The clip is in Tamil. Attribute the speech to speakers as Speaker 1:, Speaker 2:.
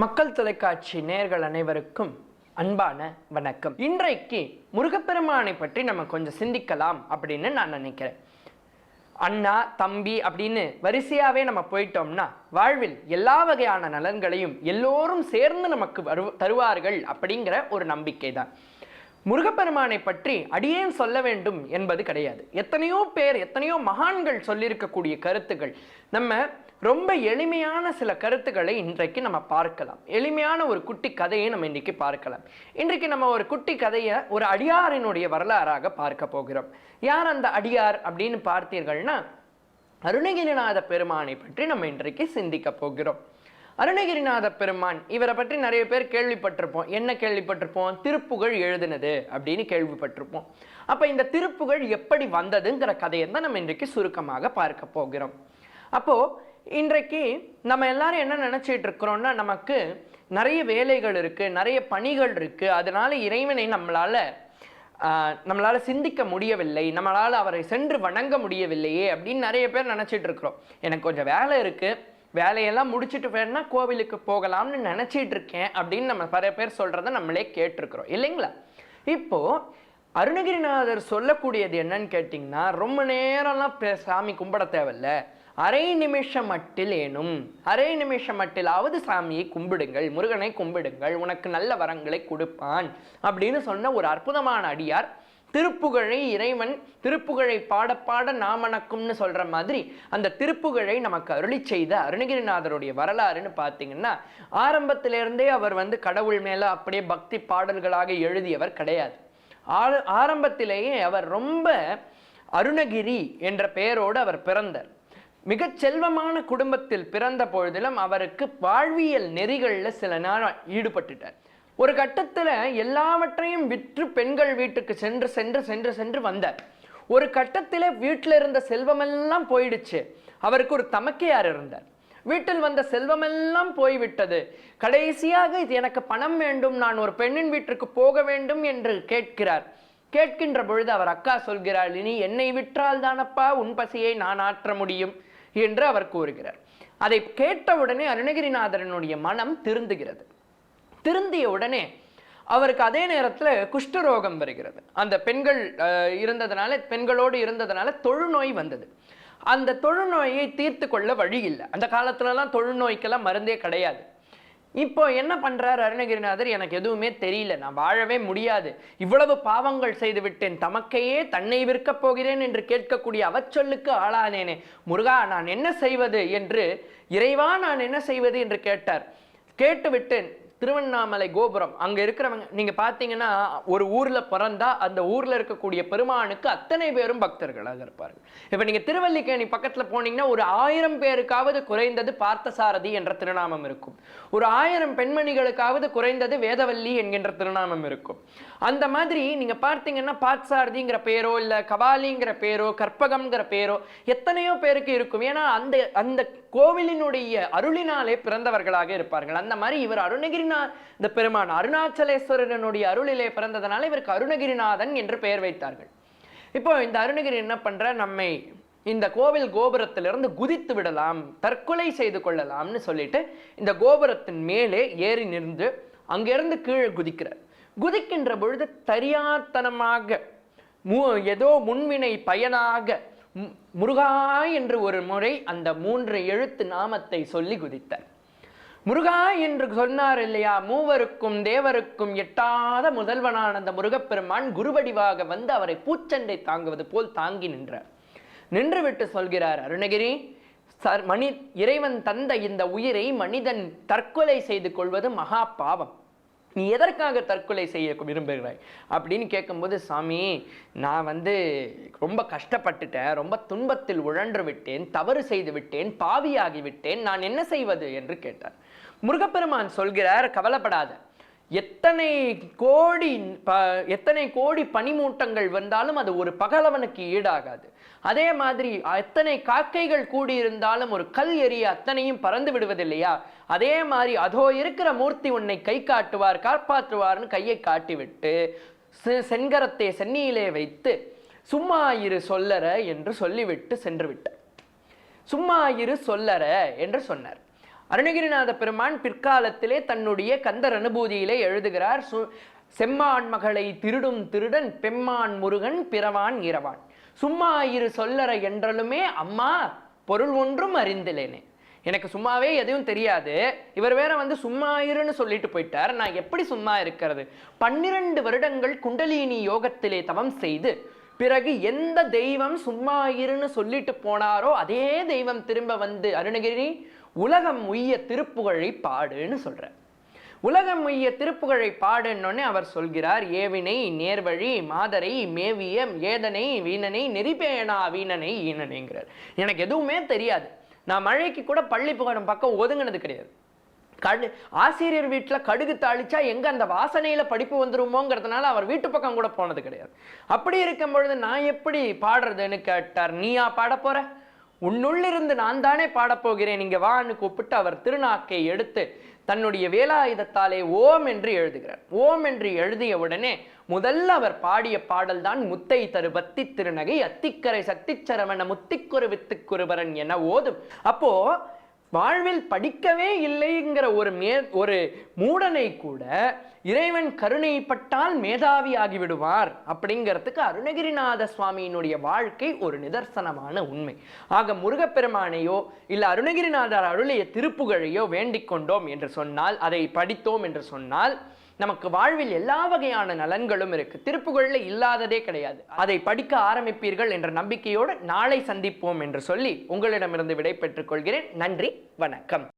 Speaker 1: மக்கள் தொலைக்காட்சி நேர்கள் அனைவருக்கும் அன்பான வணக்கம். இன்றைக்கு முருகப்பெருமானை பற்றி நம்ம கொஞ்சம் சிந்திக்கலாம் அப்படின்னு நான் நினைக்கிறேன். அண்ணா தம்பி அப்படின்னு வரிசையாவே நம்ம போயிட்டோம்னா வாழ்வில் எல்லா வகையான நலன்களையும் எல்லோரும் சேர்ந்து நமக்கு வரு தருவார்கள் அப்படிங்கிற ஒரு நம்பிக்கை தான் முருகப்பெருமானை பற்றி அடியேன் சொல்ல வேண்டும் என்பது கிடையாது. எத்தனையோ பேர் எத்தனையோ மகான்கள் சொல்லியிருக்கக்கூடிய கருத்துக்கள் நம்ம ரொம்ப எளிமையான சில கருத்துக்களை இன்றைக்கு நம்ம பார்க்கலாம். எளிமையான ஒரு குட்டி கதையை நம்ம இன்றைக்கு பார்க்கலாம். இன்றைக்கு நம்ம ஒரு குட்டி கதையை ஒரு அடியாரினுடைய வரலாறாக பார்க்க போகிறோம். யார் அந்த அடியார் அப்படின்னு பார்த்தீர்கள்னா அருணகிரிநாத பெருமானை பற்றி நம்ம இன்றைக்கு சிந்திக்க போகிறோம். அருணகிரிநாத பெருமான் இவரை பற்றி நிறைய பேர் கேள்விப்பட்டிருப்போம். என்ன கேள்விப்பட்டிருப்போம்? திருப்புகழ் எழுதினது அப்படின்னு கேள்விப்பட்டிருப்போம். அப்போ இந்த திருப்புகழ் எப்படி வந்ததுங்கிற கதையை தான் நம்ம இன்றைக்கு சுருக்கமாக பார்க்க போகிறோம். அப்போ இன்றைக்கு நம்ம எல்லாரும் என்ன நினச்சிட்டு இருக்கிறோம்னா நமக்கு நிறைய வேலைகள் இருக்குது நிறைய பணிகள் இருக்குது அதனால் இறைவனை நம்மளால் நம்மளால் சிந்திக்க முடியவில்லை நம்மளால் அவரை சென்று வணங்க முடியவில்லையே அப்படின்னு நிறைய பேர் நினச்சிட்டு இருக்கிறோம். எனக்கு கொஞ்சம் வேலை இருக்குது வேலையெல்லாம் முடிச்சிட்டு வேணா கோவிலுக்கு போகலாம்னு நினச்சிட்டு இருக்கேன் அப்படின்னு நம்ம நிறைய பேர் சொல்கிறத நம்மளே கேட்டிருக்கிறோம். இல்லைங்களா? இப்போது அருணகிரிநாதர் சொல்லக்கூடியது என்னன்னு கேட்டிங்கன்னா ரொம்ப நேரம்லாம் சாமி கும்பிட தேவையில்லை. அரை நிமிஷம் மட்டில் ஏனும் அரை நிமிஷம் மட்டிலாவது சாமியை கும்பிடுங்கள் முருகனை கும்பிடுங்கள் உனக்கு நல்ல வரங்களை கொடுப்பான் அப்படின்னு சொன்ன ஒரு அற்புதமான அடியார். திருப்புகழை இறைவன் திருப்புகழை பாட பாட நாமணக்கும்னு சொல்கிற மாதிரி அந்த திருப்புகழை நமக்கு அருளி செய்த அருணகிரிநாதருடைய வரலாறுன்னு பார்த்தீங்கன்னா ஆரம்பத்திலிருந்தே அவர் வந்து கடவுள் மேலே அப்படியே பக்தி பாடல்களாக எழுதியவர் கிடையாது. ஆர- ஆரம்பத்திலேயே அவர் ரொம்ப அருணகிரி என்ற பெயரோடு அவர் பிறந்தார். மிகச் செல்வமான குடும்பத்தில் பிறந்த பொழுதிலும் அவருக்கு வாழ்வியல் நெறிகளில் சில நேரம் ஈடுபட்டுட்டார். ஒரு கட்டத்தில் எல்லாவற்றையும் விற்று பெண்கள் வீட்டுக்கு சென்று சென்று சென்று சென்று வந்தார். ஒரு கட்டத்தில் வீட்டில் இருந்த செல்வமெல்லாம் போயிடுச்சு. அவருக்கு ஒரு தமக்கையார் இருந்தார். வீட்டில் வந்த செல்வமெல்லாம் போய்விட்டது. கடைசியாக இது எனக்கு பணம் வேண்டும் நான் ஒரு பெண்ணின் வீட்டிற்கு போக வேண்டும் என்று கேட்கிறார். கேட்கின்ற பொழுது அவர் அக்கா சொல்கிறாள் இனி என்னை விற்றால் தானப்பா உன் பசியை நான் ஆற்ற முடியும்? என்று அவர் கூறுகிறார். அதை கேட்டவுடனே அருணகிரிநாதரனுடைய மனம் திருந்துகிறது. திருந்திய உடனே அவருக்கு அதே நேரத்தில் குஷ்டரோகம் வருகிறது. அந்த பெண்கள் இருந்ததுனால பெண்களோடு இருந்ததுனால தொழுநோய் வந்தது. அந்த தொழுநோயை தீர்த்து கொள்ள வழி இல்லை. அந்த காலத்துலலாம் தொழுநோய்க்கெல்லாம் மருந்தே கிடையாது. இப்போ என்ன பண்றார் அருணகிரிநாதர்? எனக்கு எதுவுமே தெரியல. நான் வாழவே முடியாது. இவ்வளவு பாவங்கள் செய்து விட்டேன் தமக்கையே தன்னை விற்கப் போகிறேன் என்று கேட்கக்கூடிய அவச்சொல்லுக்கு ஆளானேனே. முருகா நான் என்ன செய்வது என்று இறைவா நான் என்ன செய்வது என்று கேட்டார். கேட்டுவிட்டேன். திருவண்ணாமலை கோபுரம். அங்க இருக்கிறவங்க நீங்க பாத்தீங்கன்னா ஒரு ஊர்ல பிறந்தா அந்த ஊர்ல இருக்கக்கூடிய பெருமானுக்கு அத்தனை பேரும் பக்தர்களாக இருப்பார்கள். இப்ப நீங்க திருவல்லிக்கேணி பக்கத்துல போனீங்கன்னா ஒரு ஆயிரம் பேருக்காவது குறைந்தது பார்த்தசாரதி என்ற திருநாமம் இருக்கும். ஒரு ஆயிரம் பெண்மணிகளுக்காவது குறைந்தது வேதவல்லி என்கின்ற திருநாமம் இருக்கும். அந்த மாதிரி நீங்க பார்த்தீங்கன்னா பார்த்தசாரதிங்கிற பேரோ இல்ல கபாலிங்கிற பேரோ கற்பகம்ங்கிற பேரோ எத்தனையோ பேருக்கு இருக்கும். ஏன்னா அந்த அந்த கோவிலினுடைய அருளினாலே பிறந்தவர்களாக இருப்பார்கள். அந்த மாதிரி இவர் அருணா இந்த பெருமான் அருணாச்சலேஸ்வரனுடைய அருளிலே பிறந்ததனால இவருக்கு அருணகிரிநாதன் என்று பெயர் வைத்தார்கள். இப்போ இந்த அருணகிரி என்ன பண்ற? நம்மை இந்த கோவில் கோபுரத்திலிருந்து குதித்து விடலாம் தற்கொலை செய்து கொள்ளலாம்னு சொல்லிட்டு இந்த கோபுரத்தின் மேலே ஏறி நின்று அங்கிருந்து கீழே குதிக்கிறார். குதிக்கின்ற பொழுது தரியாத்தனமாக மு ஏதோ முன்வினை பயனாக முருகா என்று ஒரு முறை அந்த மூன்று எழுத்து நாமத்தை சொல்லி குதித்தார். முருகா என்று சொன்னார் இல்லையா? மூவருக்கும் தேவருக்கும் எட்டாத முதல்வனான அந்த முருகப்பெருமான் குருவடிவாக வந்து அவரை பூச்சண்டை தாங்குவது போல் தாங்கி நின்றார். நின்றுவிட்டு சொல்கிறார் அருணகிரி சர் மனி இறைவன் தந்த இந்த உயிரை மனிதன் தற்கொலை செய்து கொள்வது மகா பாவம். நீ எதற்காக தற்கொலை செய்ய விரும்புகிறாய்? அப்படின்னு கேட்கும்போது சாமி நான் வந்து ரொம்ப கஷ்டப்பட்டுட்டேன் ரொம்ப துன்பத்தில் உழன்று விட்டேன் தவறு செய்து விட்டேன் பாவியாகி விட்டேன் நான் என்ன செய்வது? என்று கேட்டார். முருகப்பெருமான் சொல்கிறார் கவலைப்படாத. எத்தனை கோடி ப எத்தனை கோடி பனிமூட்டங்கள் வந்தாலும் அது ஒரு பகலவனுக்கு ஈடாகாது. அதே மாதிரி எத்தனை காக்கைகள் கூடியிருந்தாலும் ஒரு கல் எரிய அத்தனையும் பறந்து விடுவதில்லையா? அதே மாதிரி அதோ இருக்கிற மூர்த்தி உன்னை கை காட்டுவார் காப்பாற்றுவார்னு கையை காட்டிவிட்டு செ- செங்கரத்தை சென்னியிலே வைத்து சும்மா இரு சொல்லற என்று சொல்லிவிட்டு சென்று விட்டார். சும்மா இரு சொல்லற என்று சொன்னார். அருணகிரிநாத பெருமான் பிற்காலத்திலே தன்னுடைய கந்தர் அனுபூதியிலே எழுதுகிறார் சு செம்மான் மகளை திருடும் திருடன் பெம்மான் முருகன் பிறவான் இரவான். சும்மா இரு சொல்லற என்றலுமே அம்மா பொருள் ஒன்றும் அறிந்திலேனே. எனக்கு சும்மாவே எதுவும் தெரியாது. இவர் வேற வந்து சும்மா இருன்னு சொல்லிட்டு போயிட்டார். நான் எப்படி சும்மா இருக்கிறது? பன்னிரண்டு வருடங்கள் குண்டலினி யோகத்திலே தவம் செய்து பிறகு எந்த தெய்வம் சும்மா இருன்னு சொல்லிட்டு போனாரோ அதே தெய்வம் திரும்ப வந்து அருணகிரி உலகம் உய்ய திருப்புகழை பாடுன்னு சொல்கிறார் உலகம் உய்ய திருப்புகழை பாடுன்னொன்னே அவர் சொல்கிறார் ஏவினை நேர்வழி மாதரை மேவிய ஏதனை வீணனை நெறிபேணா வீணனை ஈனனைங்கிறார் எனக்கு எதுவுமே தெரியாது. நான் மழைக்கு கூட பள்ளி புகழும் பக்கம் ஒதுங்கினது கிடையாது. கடு ஆசிரியர் வீட்டில் கடுகு தாளிச்சா எங்கே அந்த வாசனையில் படிப்பு வந்துருமோங்கிறதுனால அவர் வீட்டு பக்கம் கூட போனது கிடையாது. அப்படி இருக்கும் பொழுது நான் எப்படி பாடுறதுன்னு கேட்டார் நீயா பாட போகிற உன்னுள்ளிருந்து நான் தானே பாடப்போகிறேன். இங்கே வான்னு கூப்பிட்டு அவர் திருநாக்கை எடுத்து தன்னுடைய வேலாயுதத்தாலே ஓம் என்று எழுதுகிறார். ஓம் என்று எழுதிய உடனே முதல்ல அவர் பாடிய பாடல்தான் முத்தை தரு பத்தி திருநகை அத்திக்கரை சக்தி சரவண முத்திக்குரு வித்துக்குருவரன் என ஓதும். அப்போ வாழ்வில் படிக்கவே இல்லைங்கிற ஒரு மே ஒரு மூடனை கூட இறைவன் கருணைப்பட்டால் மேதாவி ஆகிவிடுவார் அப்படிங்கிறதுக்கு அருணகிரிநாத சுவாமியினுடைய வாழ்க்கை ஒரு நிதர்சனமான உண்மை. ஆக முருகப்பெருமானையோ இல்லை அருணகிரிநாதர் அருளிய திருப்புகழையோ வேண்டிக் கொண்டோம் என்று சொன்னால் அதை படித்தோம் என்று சொன்னால் நமக்கு வாழ்வில் எல்லா வகையான நலன்களும் இருக்கு. திருப்புகழ்ல இல்லாததே கிடையாது. அதை படிக்க ஆரம்பிப்பீர்கள் என்ற நம்பிக்கையோடு நாளை சந்திப்போம் என்று சொல்லி உங்களிடமிருந்து விடை பெற்றுக் கொள்கிறேன். நன்றி வணக்கம்.